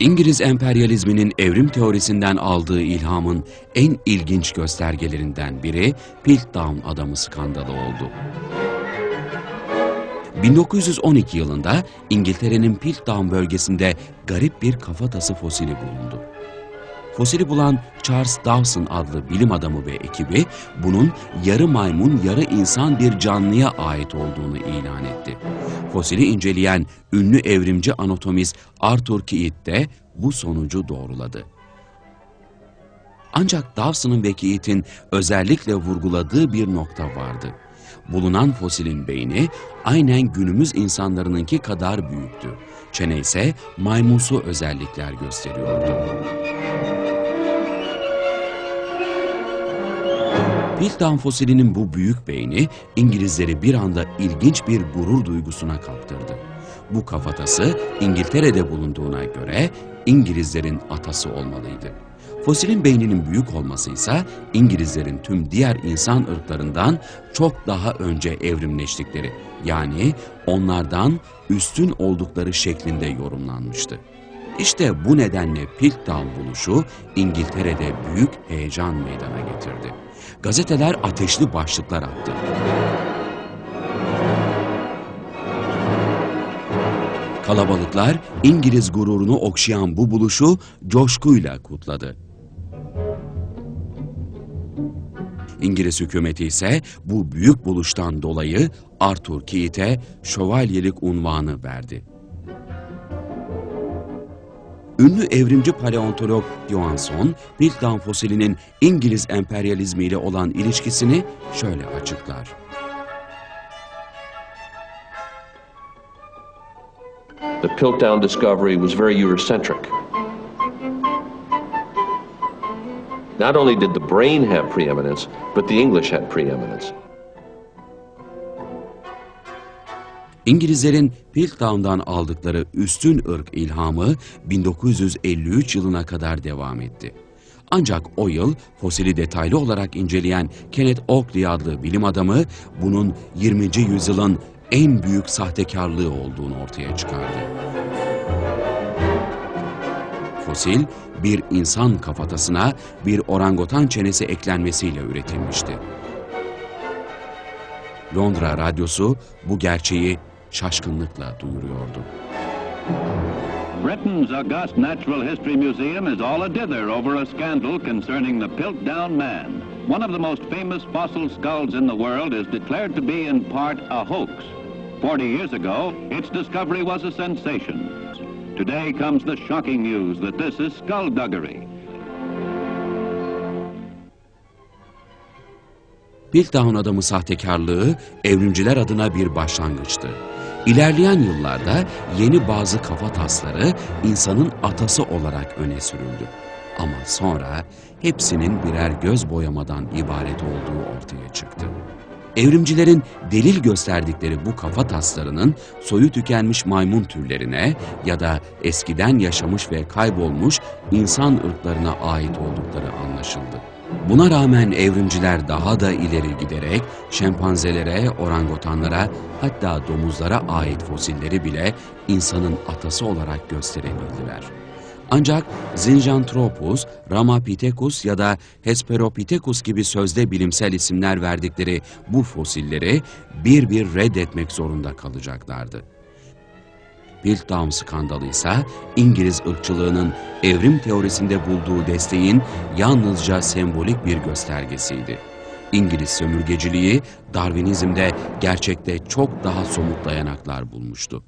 İngiliz emperyalizminin evrim teorisinden aldığı ilhamın en ilginç göstergelerinden biri Piltdown adamı skandalı oldu. 1912 yılında İngiltere'nin Piltdown bölgesinde garip bir kafatası fosili bulundu. Fosili bulan Charles Dawson adlı bilim adamı ve ekibi bunun yarı maymun yarı insan bir canlıya ait olduğunu ilan etti. Fosili inceleyen ünlü evrimci anatomist Arthur Keith de bu sonucu doğruladı. Ancak Dawson'ın ve Keith'in özellikle vurguladığı bir nokta vardı. Bulunan fosilin beyni aynen günümüz insanlarınınki kadar büyüktü. Çene ise maymunsu özellikler gösteriyordu. Piltdown fosilinin bu büyük beyni İngilizleri bir anda ilginç bir gurur duygusuna kaptırdı. Bu kafatası İngiltere'de bulunduğuna göre İngilizlerin atası olmalıydı. Fosilin beyninin büyük olması ise İngilizlerin tüm diğer insan ırklarından çok daha önce evrimleştikleri yani onlardan üstün oldukları şeklinde yorumlanmıştı. İşte bu nedenle Piltdown buluşu İngiltere'de büyük heyecan meydana getirdi. Gazeteler ateşli başlıklar attı. Kalabalıklar İngiliz gururunu okşayan bu buluşu coşkuyla kutladı. İngiliz hükümeti ise bu büyük buluştan dolayı Arthur Keith'e şövalyelik unvanı verdi. Ünlü evrimci paleontolog Johansson, Piltdown fosilinin İngiliz emperyalizmiyle olan ilişkisini şöyle açıklar. The Piltdown discovery was very Eurocentric. Not only did the brain have preeminence, but the English had preeminence. İngilizlerin Piltdown'dan aldıkları üstün ırk ilhamı 1953 yılına kadar devam etti. Ancak o yıl fosili detaylı olarak inceleyen Kenneth Oakley adlı bilim adamı bunun 20. yüzyılın en büyük sahtekarlığı olduğunu ortaya çıkardı. Fosil bir insan kafatasına bir orangutan çenesi eklenmesiyle üretilmişti. Londra radyosu bu gerçeği şaşkınlıkla duyuruyordu. Britain's august Natural History Museum is all a dither over a scandal concerning the Piltdown Man. One of the most famous fossil skulls in the world is declared to be in part a hoax. Forty years ago, its discovery was a sensation. Today comes the shocking news that this is skullduggery. Piltdown adamı sahtekarlığı evrimciler adına bir başlangıçtı. İlerleyen yıllarda yeni bazı kafa tasları insanın atası olarak öne sürüldü. Ama sonra hepsinin birer göz boyamadan ibaret olduğu ortaya çıktı. Evrimcilerin delil gösterdikleri bu kafa taslarının soyu tükenmiş maymun türlerine ya da eskiden yaşamış ve kaybolmuş insan ırklarına ait oldukları anlaşıldı. Buna rağmen evrimciler daha da ileri giderek şempanzelere, orangutanlara hatta domuzlara ait fosilleri bile insanın atası olarak gösterebildiler. Ancak Zinjanthropus, Ramapithecus ya da Hesperopithecus gibi sözde bilimsel isimler verdikleri bu fosilleri bir bir reddetmek zorunda kalacaklardı. Piltdown skandalı ise İngiliz ırkçılığının evrim teorisinde bulduğu desteğin yalnızca sembolik bir göstergesiydi. İngiliz sömürgeciliği Darwinizmde gerçekte çok daha somut dayanaklar bulmuştu.